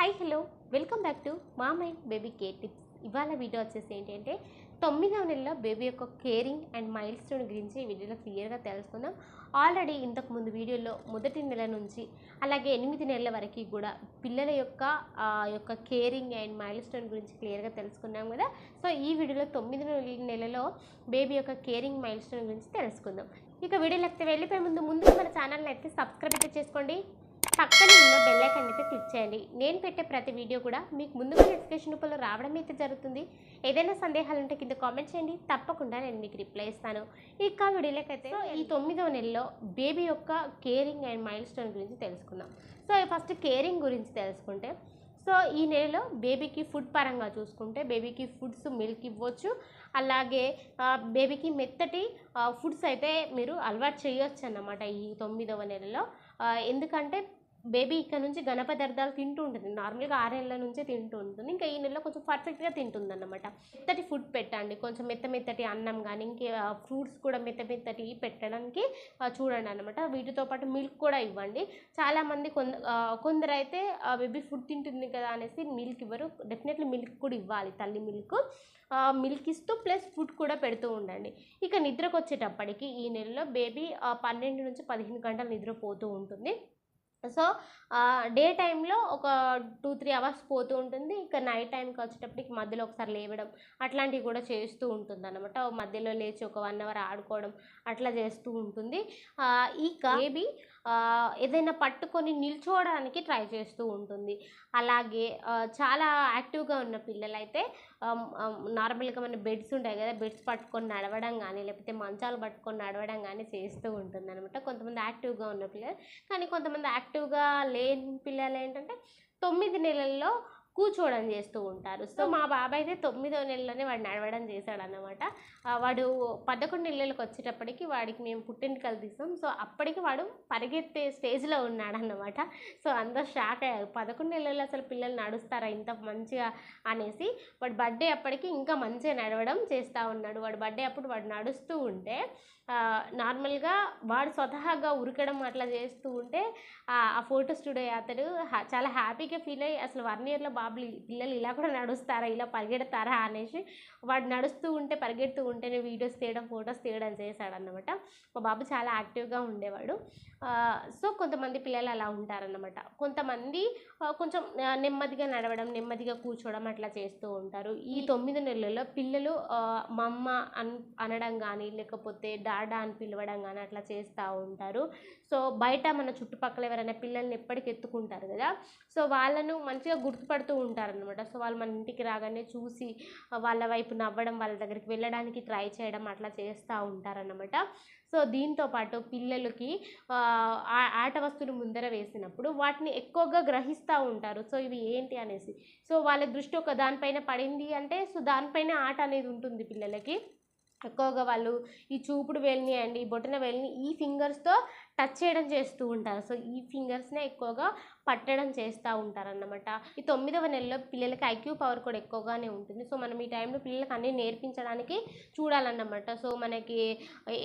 Hi hello welcome back to మా mind baby care tips ఇవాళ video వచ్చేసి ఏంటంటే తొమ్మిదవ నెలలో బేబీ యొక్క కేరింగ్ అండ్ మైల్ స్టోన్ గురించి ఈ వీడియోలో క్లియర్గా తెలుసుకుందాం. ఆల్రెడీ ఇంతకు ముందు వీడియోలో మొదటి నెల నుంచి అలాగే ఎనిమిది నెలల వరకు కూడా పిల్లల యొక్క యొక్క కేరింగ్ అండ్ మైల్ స్టోన్ గురించి క్లియర్గా తెలుసుకున్నాం కదా. సో ఈ వీడియోలో తొమ్మిది నెలలో బేబీ యొక్క కేరింగ్ మైల్ స్టోన్ గురించి తెలుసుకుందాం. ఇక వీడియోలోకి వెళ్ళిపోయే ముందు ముందుగా మన ఛానల్ని అయితే సబ్స్క్రైబ్ అయితే చేసుకోండి. పక్కనే ఉన్న బెల్ ఐకాన్ అయితే క్లిక్ చేయండి. నేను పెట్టే ప్రతి వీడియో కూడా మీకు ముందుగా నోటిఫికేషన్ రూపంలో రావడం అయితే జరుగుతుంది. ఏదైనా సందేహాలు ఉంటే కింద కామెంట్ చేయండి. తప్పకుండా నేను మీకు రిప్లై ఇస్తాను. ఇక వీడియోలకైతే సో ఈ తొమ్మిదవ నెలలో బేబీ యొక్క కేరింగ్ అండ్ మైల్ స్టోన్ గురించి తెలుసుకుందాం. సో ఫస్ట్ కేరింగ్ గురించి తెలుసుకుంటే సో ఈ నెలలో బేబీకి ఫుడ్ పరంగా చూసుకుంటే బేబీకి ఫుడ్స్ మిల్క్ ఇవ్వచ్చు. అలాగే బేబీకి మెత్తటి ఫుడ్స్ అయితే మీరు అలవాటు చేయొచ్చు అన్నమాట ఈ తొమ్మిదవ నెలలో. ఎందుకంటే బేబీ ఇక్కడ నుంచి ఘన పదార్థాలు తింటూ ఉంటుంది. నార్మల్గా ఆరేళ్ళ నుంచే తింటూ ఉంటుంది. ఇంకా ఈ నెలలో కొంచెం పర్ఫెక్ట్గా తింటుంది అనమాట మెత్తటి ఫుడ్ పెట్టండి. కొంచెం మెత్త మెత్తటి అన్నం కానీ ఇంకే ఫ్రూట్స్ కూడా మెత్త మెత్తటి పెట్టడానికి చూడండి అనమాట వీటితో పాటు మిల్క్ కూడా ఇవ్వండి. చాలామంది కొంద కొందరు అయితే బేబీ ఫుడ్ తింటుంది కదా అనేసి మిల్క్ ఇవ్వరు. డెఫినెట్లీ మిల్క్ కూడా ఇవ్వాలి తల్లి మిల్క్ మిల్క్ ఇస్తూ ప్లస్ ఫుడ్ కూడా పెడుతూ ఉండండి. ఇక నిద్రకు వచ్చేటప్పటికి ఈ నెలలో బేబీ పన్నెండు నుంచి పదిహేను గంటలు నిద్రపోతూ ఉంటుంది. సో డే టైంలో ఒక టూ త్రీ అవర్స్ పోతూ ఉంటుంది. ఇక నైట్ టైంకి వచ్చేటప్పటికి మధ్యలో ఒకసారి లేవడం అట్లాంటివి కూడా చేస్తూ ఉంటుంది అనమాట మధ్యలో లేచి ఒక వన్ అవర్ ఆడుకోవడం అట్లా చేస్తూ ఉంటుంది. ఆ, ఇక బేబీ ఏదైనా పట్టుకొని నిల్చోవడానికి ట్రై చేస్తూ ఉంటుంది. అలాగే చాలా యాక్టివ్గా ఉన్న పిల్లలైతే నార్మల్గా మన బెడ్స్ ఉంటాయి కదా బెడ్స్ పట్టుకొని నడవడం కానీ లేకపోతే మంచాలు పట్టుకొని నడవడం కానీ చేస్తూ ఉంటుంది అనమాట కొంతమంది యాక్టివ్గా ఉన్న పిల్లలు కానీ కొంతమంది యాక్టివ్గా లేని పిల్లలు ఏంటంటే తొమ్మిది నెలల్లో కూర్చోవడం చేస్తూ ఉంటారు. సో మా బాబాయ్ అయితే తొమ్మిదో నెలలోనే వాడు నడవడం చేశాడు అనమాట వాడు పదకొండు నెలలకు వచ్చేటప్పటికి వాడికి మేము పుట్టింటికలు తీసాం సో అప్పటికి వాడు పరిగెత్తే స్టేజ్లో ఉన్నాడన్నమాట. సో అందరు షాక్ అయ్యారు. పదకొండు నెలల్లో అసలు పిల్లలు నడుస్తారా ఇంత మంచిగా అనేసి. వాడు బర్త్డే అప్పటికి ఇంకా మంచిగా నడవడం చేస్తూ ఉన్నాడు. వాడు బర్త్డే అప్పుడు వాడు నడుస్తూ ఉంటే నార్మల్గా వాడు స్వతహాగా ఉరకడం అట్లా చేస్తూ ఉంటే ఆ ఫోటో స్టూడియో అతడు చాలా హ్యాపీగా ఫీల్ అయ్యి అసలు వన్ ఇయర్లో బాబులు పిల్లలు ఇలా కూడా నడుస్తారా? ఇలా పరిగెడతారా? అనేసి వాడు నడుస్తూ ఉంటే పరిగెడుతూ ఉంటేనే వీడియోస్ తీయడం ఫొటోస్ తీయడం చేశాడన్నమాట. మా బాబు చాలా యాక్టివ్గా ఉండేవాడు. సో కొంతమంది పిల్లలు అలా ఉంటారన్నమాట. కొంతమంది కొంచెం నెమ్మదిగా నడవడం నెమ్మదిగా కూర్చోవడం అట్లా చేస్తూ ఉంటారు. ఈ తొమ్మిది నెలల్లో పిల్లలు మమ్మ అన్ అనడం కానీ లేకపోతే డాడా అని పిలవడం కానీ అట్లా చేస్తూ ఉంటారు. సో బయట మన చుట్టుపక్కల ఎవరైనా పిల్లల్ని ఎప్పటికి ఎత్తుకుంటారు కదా? సో వాళ్ళను మంచిగా గుర్తుపడుతూ ఉంటారనమాట సో వాళ్ళు మన ఇంటికి రాగానే చూసి వాళ్ళ వైపు నవ్వడం వాళ్ళ దగ్గరికి వెళ్ళడానికి ట్రై చేయడం అట్లా చేస్తూ ఉంటారనమాట సో దీంతో పాటు పిల్లలకి ఆ, ఆట వస్తువులు ముందర వేసినప్పుడు వాటిని ఎక్కువగా గ్రహిస్తూ ఉంటారు. సో ఇవి ఏంటి అనేసి. సో వాళ్ళ దృష్టి ఒక దానిపైన పడింది అంటే సో దానిపైన ఆట అనేది ఉంటుంది పిల్లలకి. ఎక్కువగా వాళ్ళు ఈ చూపుడు వేలిని అండి ఈ బొటన వేలిని ఈ ఫింగర్స్తో టచ్ చేయడం చేస్తూ ఉంటారు. సో ఈ ఫింగర్స్నే ఎక్కువగా పట్టడం చేస్తూ ఉంటారన్నమాట. ఈ తొమ్మిదవ నెలలో పిల్లలకి ఐక్యూ పవర్ కూడా ఎక్కువగానే ఉంటుంది. సో మనం ఈ టైంలో పిల్లలకి అన్నీ నేర్పించడానికి చూడాలన్నమాట. సో మనకి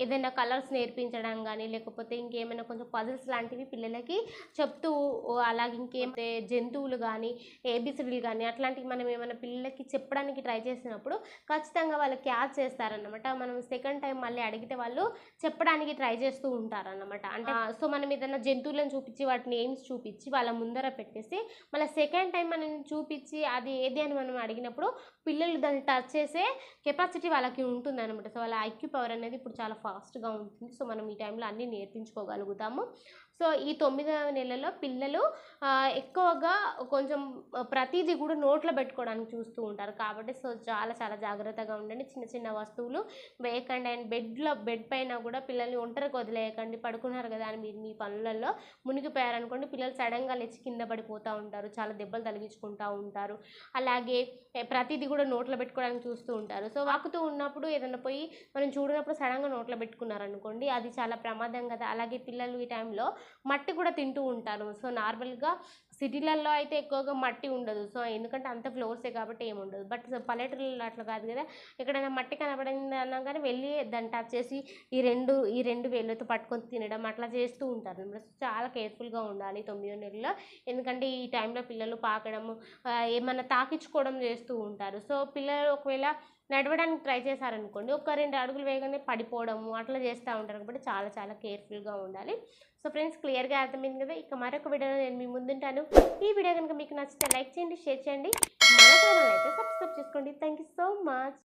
ఏదైనా కలర్స్ నేర్పించడం కానీ లేకపోతే ఇంకేమైనా కొంచెం పజిల్స్ లాంటివి పిల్లలకి చెప్తూ అలాగే ఇంకేమైతే జంతువులు కానీ ఏబిసిడీలు కానీ అట్లాంటివి మనం ఏమైనా పిల్లలకి చెప్పడానికి ట్రై చేసినప్పుడు ఖచ్చితంగా వాళ్ళు క్యాచ్ చేస్తారన్నమాట. మనం సెకండ్ టైం మళ్ళీ అడిగితే వాళ్ళు చెప్పడానికి ట్రై చేస్తూ ఉంటారన్నమాట. అంటే సో మనం ఏదైనా జంతువులను చూపించి వాటిని నేమ్స్ చూపించి వాళ్ళ ముందర పెట్టేసి మళ్ళీ సెకండ్ టైం మనం చూపించి అది ఏది అని మనం అడిగినప్పుడు పిల్లలు దాన్ని టచ్ చేసే కెపాసిటీ వాళ్ళకి ఉంటుంది అనమాట సో వాళ్ళ ఐక్యూ పవర్ అనేది ఇప్పుడు చాలా ఫాస్ట్గా ఉంటుంది. సో మనం ఈ టైంలో అన్నీ నేర్పించుకోగలుగుతాము. సో ఈ తొమ్మిదవ నెలలో పిల్లలు ఎక్కువగా కొంచెం ప్రతిదీ కూడా నోట్లో పెట్టుకోవడానికి చూస్తూ ఉంటారు. కాబట్టి సో చాలా చాలా జాగ్రత్తగా ఉండండి. చిన్న చిన్న వస్తువులు వేయకండి. అండ్ బెడ్లో బెడ్ పైన కూడా పిల్లల్ని ఒంటరికి వదిలేయకండి. పడుకున్నారు కదా అని మీరు మీ పనులలో మునిగిపోయారనుకోండి పిల్లలు సడన్గా లేచి కింద పడిపోతూ ఉంటారు. చాలా దెబ్బలు తగిలించుకుంటూ ఉంటారు. అలాగే ప్రతిదీ కూడా నోట్లో పెట్టుకోవడానికి చూస్తూ ఉంటారు. సో వాకుతూ ఉన్నప్పుడు ఏదైనా పోయి మనం చూడనప్పుడు సడన్గా నోట్లో పెట్టుకున్నారనుకోండి అది చాలా ప్రమాదం కదా. అలాగే పిల్లలు ఈ టైంలో మట్టి కూడా తింటూ ఉంటారు. సో నార్మల్గా సిటీలలో అయితే ఎక్కువగా మట్టి ఉండదు. సో ఎందుకంటే అంత ఫ్లోర్సే కాబట్టి ఏముండదు బట్ పల్లెటూరులో అట్లా కాదు కదా. ఎక్కడైనా మట్టి కనబడింది అన్నా కానీ వెళ్ళి దాన్ని టచ్ చేసి ఈ రెండు ఈ రెండు వేళ్ళతో పట్టుకొని తినడం అట్లా చేస్తూ ఉంటారు. చాలా కేర్ఫుల్గా ఉండాలి తొమ్మిదో నెలలో. ఎందుకంటే ఈ టైంలో పిల్లలు పాకడము ఏమన్నా తాకించుకోవడం చేస్తూ ఉంటారు. సో పిల్లలు ఒకవేళ నడవడానికి ట్రై చేశారనుకోండి. ఒక రెండు అడుగులు వేయగానే పడిపోవడము అట్లా చేస్తూ ఉంటారు. కాబట్టి చాలా చాలా కేర్ఫుల్గా ఉండాలి. సో ఫ్రెండ్స్ క్లియర్గా అర్థమైంది కదా. ఇక మరొక వీడియోలో నేను మీ ముందుంటాను. ఈ వీడియో కనుక మీకు నచ్చితే లైక్ చేయండి షేర్ చేయండి. మన ఛానల్ అయితే సబ్స్క్రైబ్ చేసుకోండి. Thank you so much.